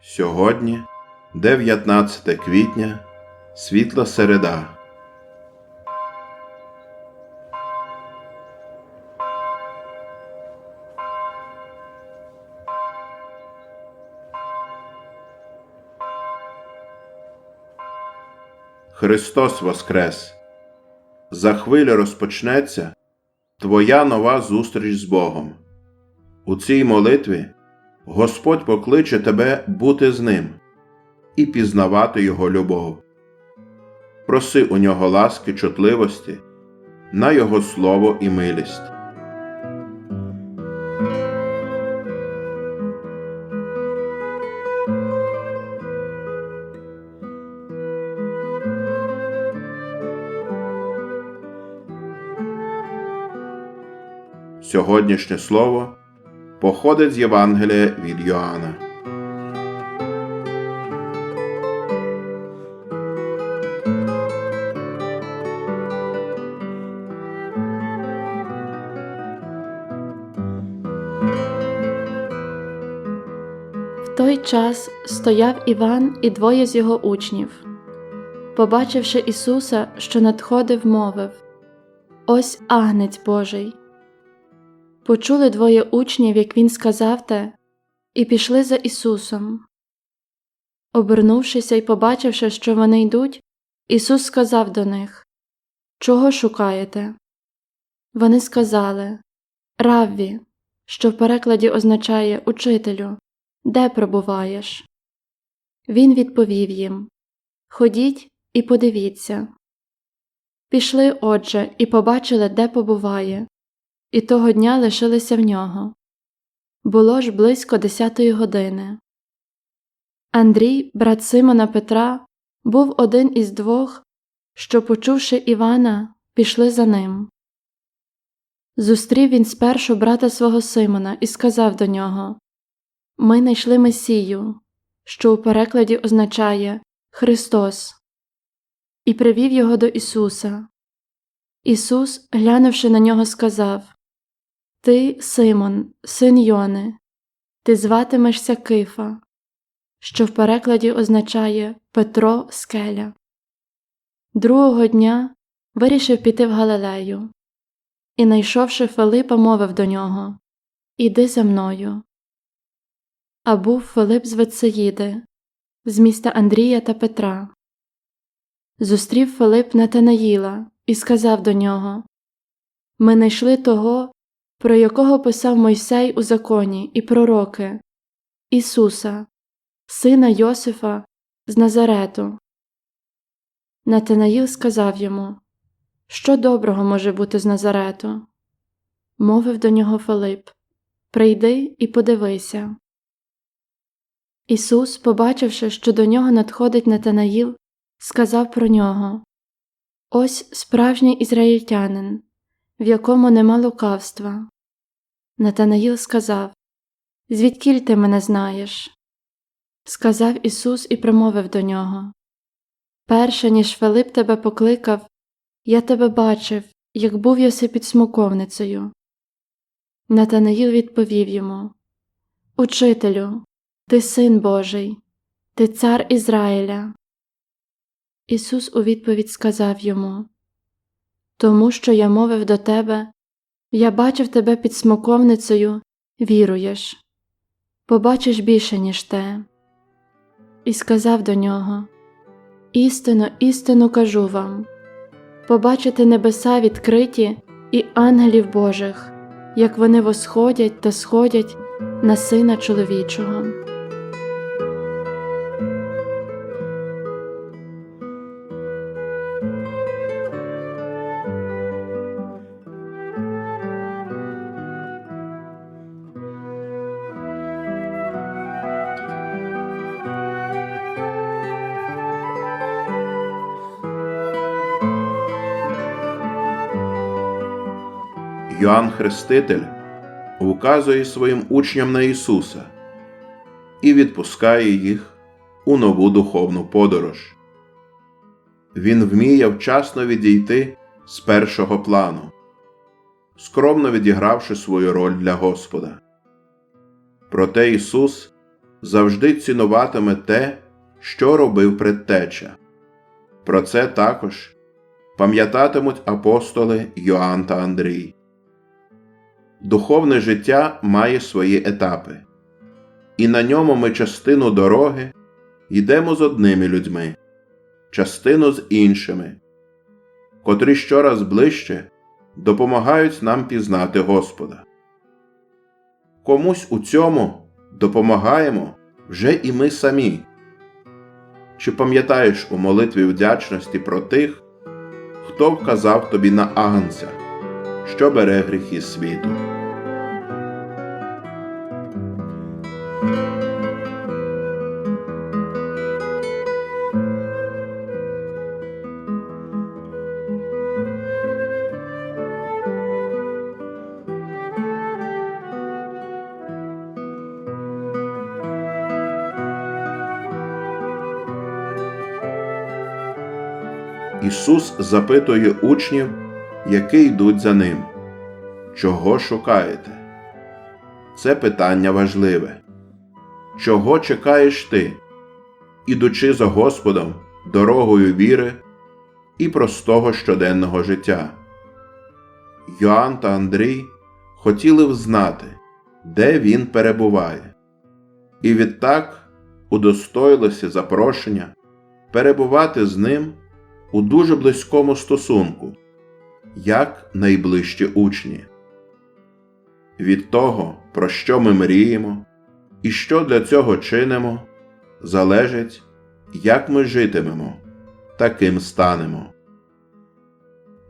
Сьогодні, 19 квітня, світла середа. Христос Воскрес! За хвилю розпочнеться Твоя нова зустріч з Богом. У цій молитві Господь покличе тебе бути з Ним і пізнавати Його любов. Проси у нього ласки чутливості на Його слово і милість. Сьогоднішнє слово походить з Євангелія від Йоанна. В той час стояв Іван і двоє з його учнів. Побачивши Ісуса, що надходив, мовив Ось агнець Божий. Почули двоє учнів, як він сказав те, і пішли за Ісусом. Обернувшися і побачивши, що вони йдуть, Ісус сказав до них Чого шукаєте? Вони сказали Равві, що в перекладі означає Учителю, де пробуваєш? Він відповів їм Ходіть і подивіться. Пішли, отже, і побачили, де побуває, і того дня лишилися в нього. Було ж близько десятої години. Андрій, брат Симона Петра, був один із двох, що, почувши Івана, пішли за ним. Зустрів він спершу брата свого Симона і сказав до нього Ми знайшли Месію, що у перекладі означає Христос, і привів його до Ісуса. Ісус, глянувши на нього, сказав Ти, Симон, син Йони, ти зватимешся Кифа, що в перекладі означає Петро Скеля. Другого дня вирішив піти в Галилею і, найшовши Филипа, мовив до нього Іди за мною. А був Филип з Вецеїди, з міста Андрія та Петра. Зустрів Филип Натанаїла і сказав до нього Ми знайшли того, про якого писав Мойсей у законі і пророки, Ісуса, сина Йосифа з Назарету. Натанаїл сказав йому Що доброго може бути з Назарету? Мовив до нього Филип Прийди і подивися. Ісус, побачивши, що до нього надходить Натанаїл, сказав про нього Ось справжній ізраїльтянин, в якому нема лукавства. Натанаїл сказав Звідкіль ти мене знаєш? Сказав Ісус і промовив до нього Перше, ніж Филип тебе покликав, я тебе бачив, як був єси під смоковницею. Натанаїл відповів йому Учителю, ти син Божий, ти цар Ізраїля. Ісус у відповідь сказав йому Тому що я мовив до тебе, я бачив тебе під смоковницею, віруєш, побачиш більше, ніж те. І сказав до нього Істинно, істинно кажу вам побачите небеса відкриті і ангелів Божих, як вони восходять та сходять на Сина чоловічого. Йоанн Хреститель указує своїм учням на Ісуса і відпускає їх у нову духовну подорож. Він вміє вчасно відійти з першого плану, скромно відігравши свою роль для Господа. Проте Ісус завжди цінуватиме те, що робив предтеча. Про це також пам'ятатимуть апостоли Йоанн та Андрій. Духовне життя має свої етапи, і на ньому ми частину дороги йдемо з одними людьми, частину з іншими, котрі щораз ближче допомагають нам пізнати Господа. Комусь у цьому допомагаємо вже і ми самі. Чи пам'ятаєш у молитві вдячності про тих, хто вказав тобі на агнця, що бере гріхи світу? Ісус запитує учнів, які йдуть за ним. Чого шукаєте? Це питання важливе. Чого чекаєш ти, ідучи за Господом дорогою віри і простого щоденного життя? Йоанн та Андрій хотіли взнати, де він перебуває, і відтак удостоїлися запрошення перебувати з ним у дуже близькому стосунку, як найближчі учні. Від того, про що ми мріємо і що для цього чинимо, залежить, як ми житимемо, таким станемо.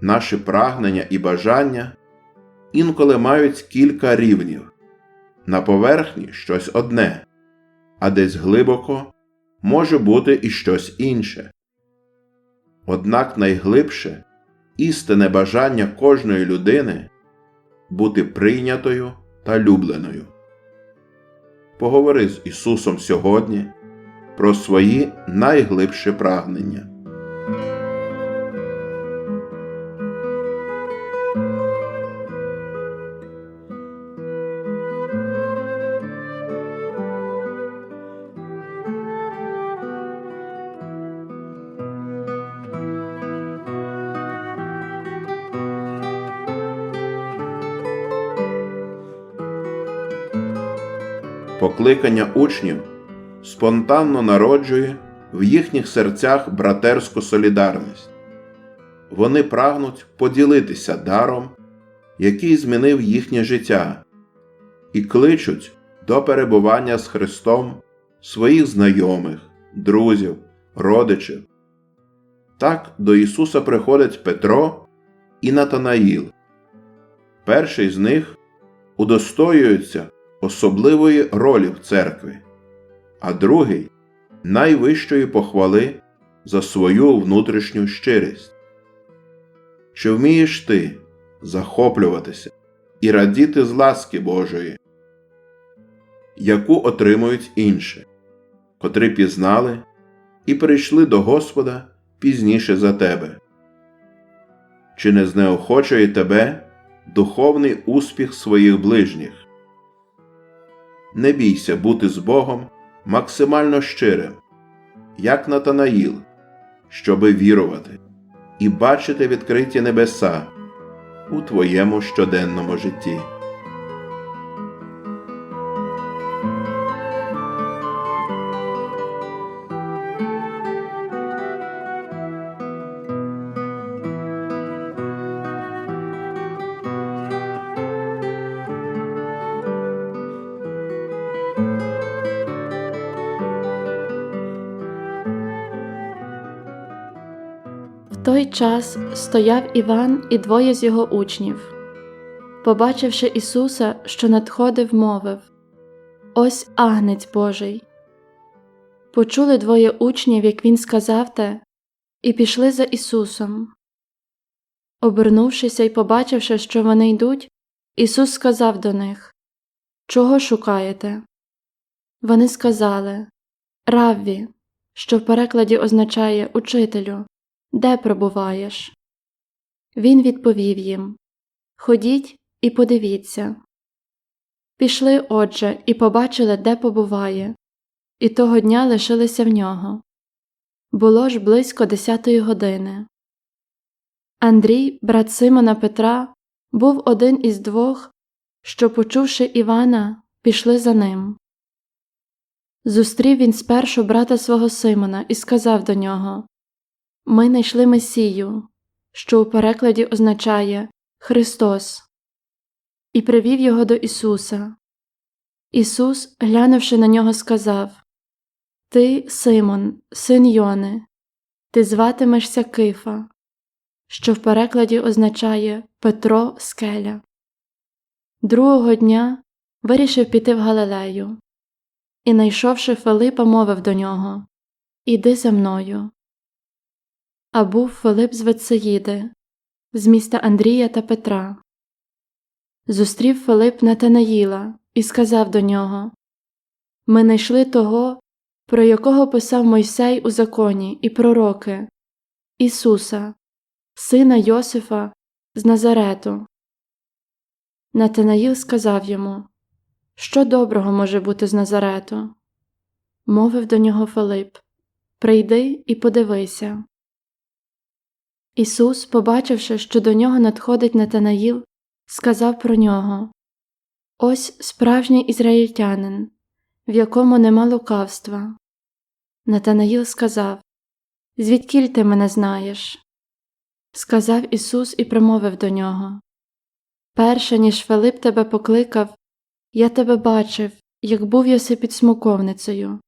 Наші прагнення і бажання інколи мають кілька рівнів на поверхні щось одне, а десь глибоко може бути і щось інше. Однак найглибше істинне бажання кожної людини бути прийнятою та любленою. Поговори з Ісусом сьогодні про свої найглибші прагнення. Покликання учнів спонтанно народжує в їхніх серцях братерську солідарність. Вони прагнуть поділитися даром, який змінив їхнє життя, і кличуть до перебування з Христом своїх знайомих, друзів, родичів. Так до Ісуса приходять Петро і Натанаїл. Перший з них удостоюється особливої ролі в церкві, а другий найвищої похвали за свою внутрішню щирість. Чи вмієш ти захоплюватися і радіти з ласки Божої, яку отримують інші, котрі пізнали і прийшли до Господа пізніше за тебе? Чи не знеохочує тебе духовний успіх своїх ближніх? Не бійся бути з Богом максимально щирим, як Натанаїл, щоби вірувати і бачити відкриті небеса у твоєму щоденному житті. Той час стояв Іван і двоє з його учнів. Побачивши Ісуса, що надходив, мовив Ось агнець Божий. Почули двоє учнів, як він сказав те, і пішли за Ісусом. Обернувшися і побачивши, що вони йдуть, Ісус сказав до них Чого шукаєте? Вони сказали Равві, що в перекладі означає Учителю, де пробуваєш? Він відповів їм Ходіть і подивіться. Пішли, отже, і побачили, де побуває, і того дня лишилися в нього. Було ж близько десятої години. Андрій, брат Симона Петра, був один із двох, що, почувши Івана, пішли за ним. Зустрів він спершу брата свого Симона і сказав до нього Ми знайшли Месію, що у перекладі означає Христос, і привів його до Ісуса. Ісус, глянувши на нього, сказав Ти, Симон, син Йони, ти зватимешся Кифа, що в перекладі означає Петро Скеля. Другого дня вирішив піти в Галилею і, найшовши Филипа, мовив до нього Іди за мною. А був Филип з Вецеїди, з міста Андрія та Петра. Зустрів Филип Натанаїла і сказав до нього Ми знайшли того, про якого писав Мойсей у законі і пророки, Ісуса, сина Йосифа з Назарету. Натанаїл сказав йому Що доброго може бути з Назарету? Мовив до нього Филип Прийди і подивися. Ісус, побачивши, що до нього надходить Натанаїл, сказав про нього Ось справжній ізраїльтянин, в якому нема лукавства. Натанаїл сказав Звідкіль ти мене знаєш? Сказав Ісус і промовив до нього Перше, ніж Филип тебе покликав, я тебе бачив, як був єси під смоковницею.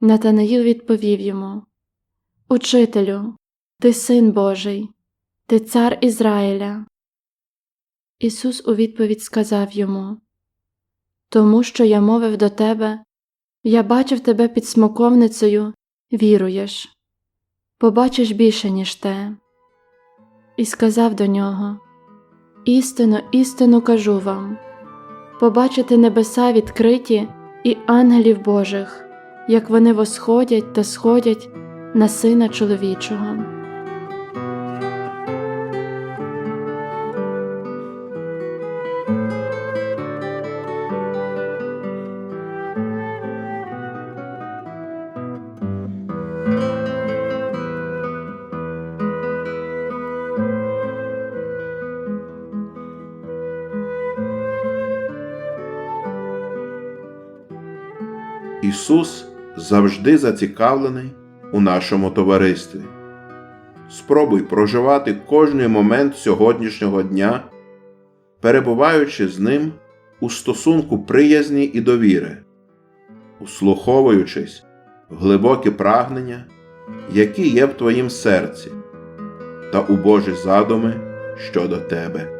Натанаїл відповів йому Учителю, ти син Божий, ти цар Ізраїля. Ісус у відповідь сказав йому Тому що я мовив до тебе, я бачив тебе під смоковницею, віруєш, побачиш більше, ніж те. І сказав до нього Істину, істину кажу вам побачите небеса відкриті і ангелів Божих, як вони восходять та сходять на Сина чоловічого. Ісус завжди зацікавлений у нашому товаристві. Спробуй проживати кожний момент сьогоднішнього дня, перебуваючи з Ним у стосунку приязні і довіри, услуховуючись в глибокі прагнення, які є в твоїм серці, та у Божі задуми щодо тебе.